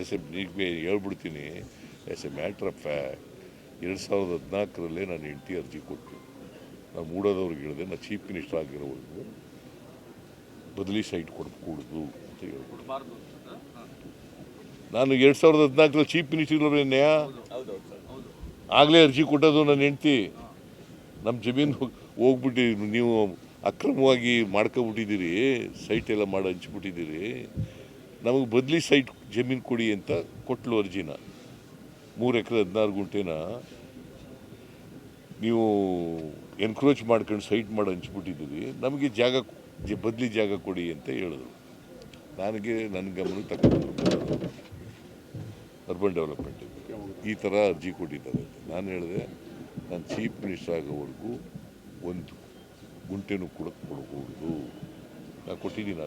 S a ಈಗ ಹೇಳ್ಬಿಡ್ತೀನಿ. As a matter of fact ಎರಡು ಸಾವಿರದ ಹದಿನಾಲ್ಕರಲ್ಲೇ ನಾನು ಹೆಂಡತಿ ಅರ್ಜಿ ಕೊಟ್ಟು. ನಾನು ಮೂಡೋದವ್ರಿಗೆ ಹೇಳಿದೆ, ನಾನು ಚೀಫ್ ಮಿನಿಸ್ಟರ್ ಆಗಿರೋವರೆಗೂ ಬದಲಿ ಸೈಟ್ ಕೊಡ್ಕೂಡುದು ಅಂತ ಹೇಳ್ಬಿಟ್ಟು. ನಾನು ಎರಡು ಸಾವಿರದ ಹದಿನಾಲ್ಕರಲ್ಲಿ ಚೀಫ್ ಮಿನಿಸ್ಟರ್ ಇರೋರೇನ್ಯ ಆಗಲೇ ಅರ್ಜಿ ಕೊಟ್ಟದು ನನ್ನ ಹೆಂಡ್ತಿ. ನಮ್ಮ ಜಮೀನು ಹೋಗ್ಬಿಟ್ಟು, ನೀವು ಅಕ್ರಮವಾಗಿ ಮಾಡ್ಕೊಬಿಟ್ಟಿದ್ದೀರಿ, ಸೈಟ್ ಎಲ್ಲ ಮಾಡಿ ಹಂಚ್ಬಿಟ್ಟಿದ್ದೀರಿ. ನಮಗೆ ಬದಲಿ ಸೈಟ್ ಜಮೀನು ಕೊಡಿ ಅಂತ ಕೊಟ್ಲು ಅರ್ಜಿನ. ಮೂರು ಎಕರೆ ಹದಿನಾರು ಗುಂಟೆನ ನೀವು ಎನ್ಕ್ರೋಚ್ ಮಾಡ್ಕೊಂಡು ಸೈಟ್ ಮಾಡಿ ಹಂಚ್ಬಿಟ್ಟಿದ್ದೀವಿ ನಮಗೆ ಜಾಗ ಬದಲಿ ಜಾಗ ಕೊಡಿ ಅಂತ ಹೇಳಿದ್ರು. ನನಗೆ ನನ್ನ ಗಮನಕ್ಕೆ ತಗೊಂಡು ಅರ್ಬನ್ ಡೆವಲಪ್ಮೆಂಟ್ ಈ ಥರ ಅರ್ಜಿ ಕೊಟ್ಟಿದ್ದಾರೆ ನಾನು ಹೇಳಿದೆ, ನಾನು ಚೀಫ್ ಮಿನಿಸ್ಟರ್ ಆಗೋವರೆಗೂ ಒಂದು ಗುಂಟೆನೂ ಕೂಡ ಕೊಡಬಹುದು ನಾನು ಕೊಟ್ಟಿದ್ದೀನಿ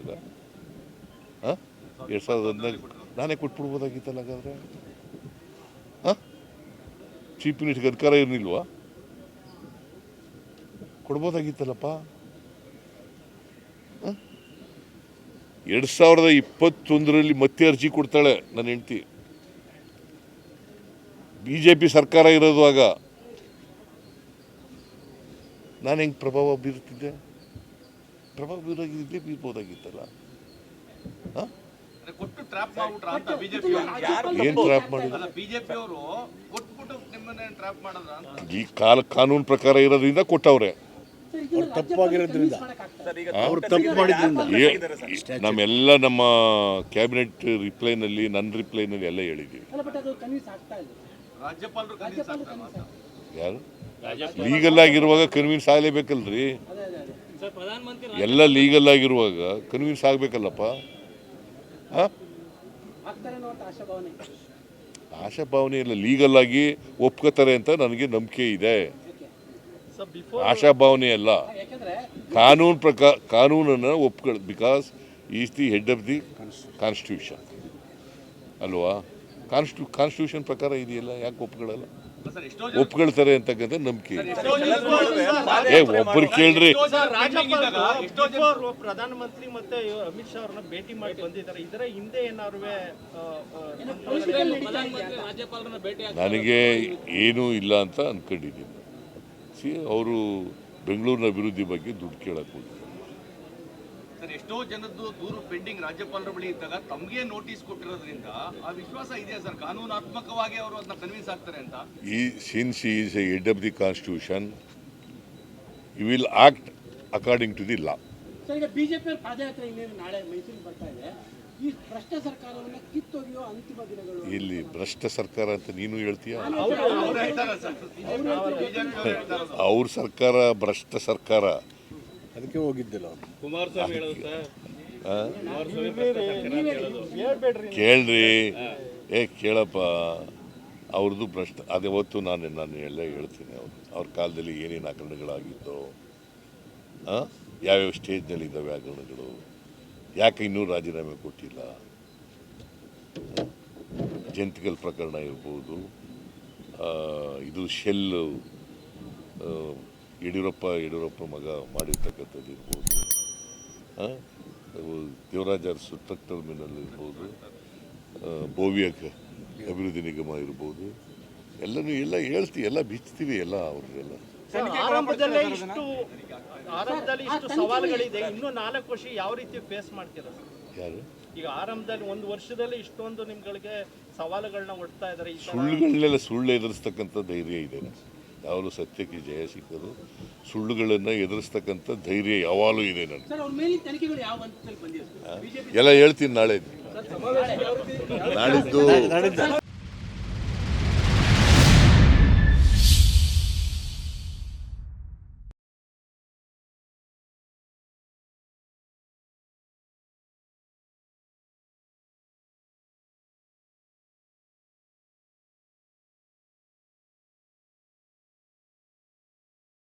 ಹಾಂ? ಎರಡು ಸಾವಿರದ ಹದಿನಾಲ್ಕು ನಾನೇ ಕೊಟ್ಬಿಡ್ಬೋದಾಗಿತ್ತಲ್ಲ ಹಾಗಾದ್ರೆ? ಹಾಂ? ಚೀಫ್ ಮಿನಿಸ್ಟರ್ಗೆ ಅಧಿಕಾರ ಇರಲಿಲ್ವಾ? ಕೊಡ್ಬೋದಾಗಿತ್ತಲ್ಲಪ್ಪ? ಎರಡು ಸಾವಿರದ ಇಪ್ಪತ್ತೊಂದರಲ್ಲಿ ಮತ್ತೆ ಅರ್ಜಿ ಕೊಡ್ತಾಳೆ ನನ್ನ ಹೆಂಡ್ತಿ. ಬಿ ಜೆ ಪಿ ಸರ್ಕಾರ ಇರೋದು ಆಗ. ನಾನು ಹೆಂಗೆ ಪ್ರಭಾವ ಬೀರುತ್ತಿದ್ದೆ? ಪ್ರಭಾವ ಬೀರಾಗಿದ್ದೆ ಬೀರ್ಬೋದಾಗಿತ್ತಲ್ಲ? ಹಾಂ? ಕೊಟ್ಟು ಟ್ರ್ಯಾಪ್ ಮಾಡ್ಬಿಟ್ರ ಅಂತ ಬಿಜೆಪಿ ಏನು ಟ್ರ್ಯಾಪ್ ಮಾಡಿದ್ರು ಅಲ್ಲ ಬಿಜೆಪಿ ಅವರು ಕೊಟ್ಬಿಟ್ಟು ನಿಮ್ಮನ್ನ ಟ್ರ್ಯಾಪ್ ಮಾಡಿದ್ರ ಅಂತ. ಈ ಕಾಲ ಕಾನೂನು ಪ್ರಕಾರ ಇರೋದ್ರಿಂದ ಕೊಟ್ಟವ್ರೆ. ತಪ್ಪಾಗಿರೋದ್ರಿಂದ ಅವ್ರು ತಪ್ಪು ಮಾಡಿದ್ರಿಂದ. ನಮ್ಮೆಲ್ಲ ನಮ್ಮ ಕ್ಯಾಬಿನೆಟ್ ರಿಪ್ಲೈನಲ್ಲಿ ನನ್ನ ರಿಪ್ಲೈನಲ್ಲಿ ಎಲ್ಲ ಹೇಳಿದ್ದೀವಿ ಅಲ್ಲ ಬಟ್ ಅದು ಕನ್ವಿನ್ಸ್ ಆಗ್ತಾ ಇಲ್ಲ. ರಾಜ್ಯಪಾಲರು ಕನ್ವಿನ್ಸ್ ಆಗ್ತಾರ ಅಂತ ಯಾರು? ಲೀಗಲ್ ಆಗಿರುವಾಗ ಕನ್ವಿನ್ಸ್ ಆಗಲೇಬೇಕಲ್ರಿ. ಎಲ್ಲ ಲೀಗಲ್ ಆಗಿರುವಾಗ ಕನ್ವಿನ್ಸ್ ಆಗಬೇಕಲ್ಲಪ್ಪ ಹಾಂ ಆಗ್ತಾರೆ ಅನ್ನೋ ಅಂತ ಆಶಾಭಾವನೆ ಆಶಾಭಾವನೆ ಇಲ್ಲ. ಲೀಗಲ್ ಆಗಿ ಒಪ್ಕೋತಾರೆ ಅಂತ ನನಗೆ ನಂಬಿಕೆ ಇದೆ. ಆಶಾಭಾವನೆ ಅಲ್ಲ. ಕಾನೂನು ಪ್ರಕಾರ ಕಾನೂನನ್ನು ಒಪ್ಕೊಳ್ because is the head of the constitution ಅಲ್ವಾ? ಕಾನ್ಸ್ಟಿಟ್ಯೂ ಕಾನ್ಸ್ಟಿಟ್ಯೂಷನ್ ಪ್ರಕಾರ ಇದೆಯಲ್ಲ? ಯಾಕೆ ಒಪ್ಕೊಳ್ಳಲ್ಲ? ಒಪ್ಕೊಳ್ತಾರೆ ಅಂತಕ್ಕಂಥ ನಂಬಿಕೆ ಏ ಒಬ್ಬರು ಕೇಳ್ರಿ. ಪ್ರಧಾನಮಂತ್ರಿ ಮತ್ತೆ ಅಮಿತ್ ಶಾ ಅವ್ರನ್ನ ಭೇಟಿ ಮಾಡಿ ಬಂದಿದ್ದಾರೆ. ಇದರ ಹಿಂದೆ ಇದೆಯಾ ನನಗೆ ಏನೂ ಇಲ್ಲ ಅಂತ ಅನ್ಕೊಂಡಿದ್ದೀನಿ. ಸಿ ಅವರು ಬೆಂಗಳೂರಿನ ಅಭಿವೃದ್ಧಿ ಬಗ್ಗೆ ದುಡ್ಡು ಕೇಳಕ್ಕೆ ಹೋಗಿದ್ದಾರೆ ಸರ್ ಎಷ್ಟೋ ಜನದ್ದು ದೂರು ಪೆಂಡಿಂಗ್ ರಾಜ್ಯಪಾಲರ ಬಳಿ ಇದ್ದಾಗ ತಮಗೆ ನೋಟಿಸ್ ಕೊಟ್ಟಿರೋದ್ರಿಂದ ಆ ವಿಶ್ವಾಸ ಇದೆಯಾ ಸರ್? ಕಾನೂನಾತ್ಮಕವಾಗಿ ಅವರು ಅದನ್ನ ಕನ್ವಿನ್ಸ್ ಆಗ್ತಾರೆ ಅಂತ. ಈ since is a head of the constitution you will act according to the law sir ಈಗ ಬಿಜೆಪಿ ಅವ್ರ ಪಾದಯಾತ್ರೆ ಇನ್ನೇನು ನಾಳೆ ಮೈಸೂರಿಗೆ ಬರ್ತಾ ಇದೆ. ಈ ಭ್ರಷ್ಟ ಸರ್ಕಾರವನ್ನ ಕಿತ್ತೊಗೆಯೋ ಅಂತಿಮ ದಿನಗಳು ಇಲ್ಲಿ ಭ್ರಷ್ಟ ಸರ್ಕಾರ ಅಂತ ನೀನು ಹೇಳ್ತೀಯ? ಅವ್ರು ಹೇಳ್ತಾರೆ ಸರ್. ಬಿಜೆಪಿ ಅವರು ಹೇಳ್ತಾರೆ ಅವ್ರ ಸರ್ಕಾರ ಭ್ರಷ್ಟ ಸರ್ಕಾರ. ಅದಕ್ಕೆ ಹೋಗಿದ್ದಿಲ್ಲ ಅವ್ರು ಆ? ಹೇಳ್ಬೇಡ್ರಿ ಕೇಳ್ರಿ ಏ ಕೇಳಪ್ಪ. ಅವ್ರದ್ದು ಭ್ರಷ್ಟ ಹೊತ್ತು ನಾನು ನಾನು ಎಲ್ಲ ಹೇಳ್ತೀನಿ ಅವ್ರು. ಅವ್ರ ಕಾಲದಲ್ಲಿ ಏನೇನು ಹಗರಣಗಳಾಗಿತ್ತು ಆ? ಯಾವ್ಯಾವ ಸ್ಟೇಜ್ನಲ್ಲಿ ಇದ್ದಾವೆ ಹಗರಣಗಳು? ಯಾಕೆ ಇನ್ನೂ ರಾಜೀನಾಮೆ ಕೊಟ್ಟಿಲ್ಲ? ಜಂತಿಕಲ್ ಪ್ರಕರಣ ಇರ್ಬೋದು. ಆ, ಇದು ಶೆಲ್ಲು ಆ, ಯಡಿಯೂರಪ್ಪ ಯಡಿಯೂರಪ್ಪ ಮಗ ಮಾಡಿರ್ತಕ್ಕಂಥದ್ದು ಇರ್ಬೋದು. ದೇವರಾಜ ಅರಸು ಟ್ರಕ್ ಟರ್ಮಿನಲ್ ಇರ್ಬೋದು. ಆ, ಅಭಿವೃದ್ಧಿ ನಿಗಮ ಇರ್ಬೋದು. ಎಲ್ಲನೂ ಎಲ್ಲ ಹೇಳ್ತೀವಿ ಎಲ್ಲ ಬಿಚ್ತೀವಿ ಎಲ್ಲ ಅವ್ರಿಗೆಲ್ಲ ಆರಂಭದಲ್ಲೇ ಇಷ್ಟು ಆರಂಭದಲ್ಲಿ ಇಷ್ಟು ಸವಾಲುಗಳಿದೆ. ಇನ್ನು ನಾಲ್ಕು ವರ್ಷ ಯಾವ ರೀತಿ ಫೇಸ್ ಮಾಡ್ತೀರಾ ಯಾರು? ಈಗ ಆರಂಭದಲ್ಲಿ ಒಂದು ವರ್ಷದಲ್ಲಿ ಇಷ್ಟೊಂದು ನಿಮ್ಗಳಿಗೆ ಸವಾಲುಗಳನ್ನ ಒಡ್ತಾ ಇದ್ದಾರೆ ಸುಳ್ಳುಗಳನ್ನೆಲ್ಲ ಸುಳ್ಳು ಎದುರಿಸ್ತಕ್ಕಂಥ ಧೈರ್ಯ ಇದೆ ಯಾವಾಗಲೂ ಸತ್ಯಕ್ಕೆ ಜಯ ಸಿಕ್ಕರು ಸುಳ್ಳುಗಳನ್ನು ಎದುರಿಸ್ತಕ್ಕಂಥ ಧೈರ್ಯ ಯಾವಾಗಲೂ ಇದೆ ನನಗೆ. ಸರ್ ಅವ್ರ ಮೇಲಿನ ತನಿಖೆಗಳು ಯಾವ ಹಂತದಲ್ಲಿ ಬಿಜೆಪಿ ಎಲ್ಲ ಹೇಳ್ತೀನಿ ನಾಳೆ. ನಾಳಿದ್ದು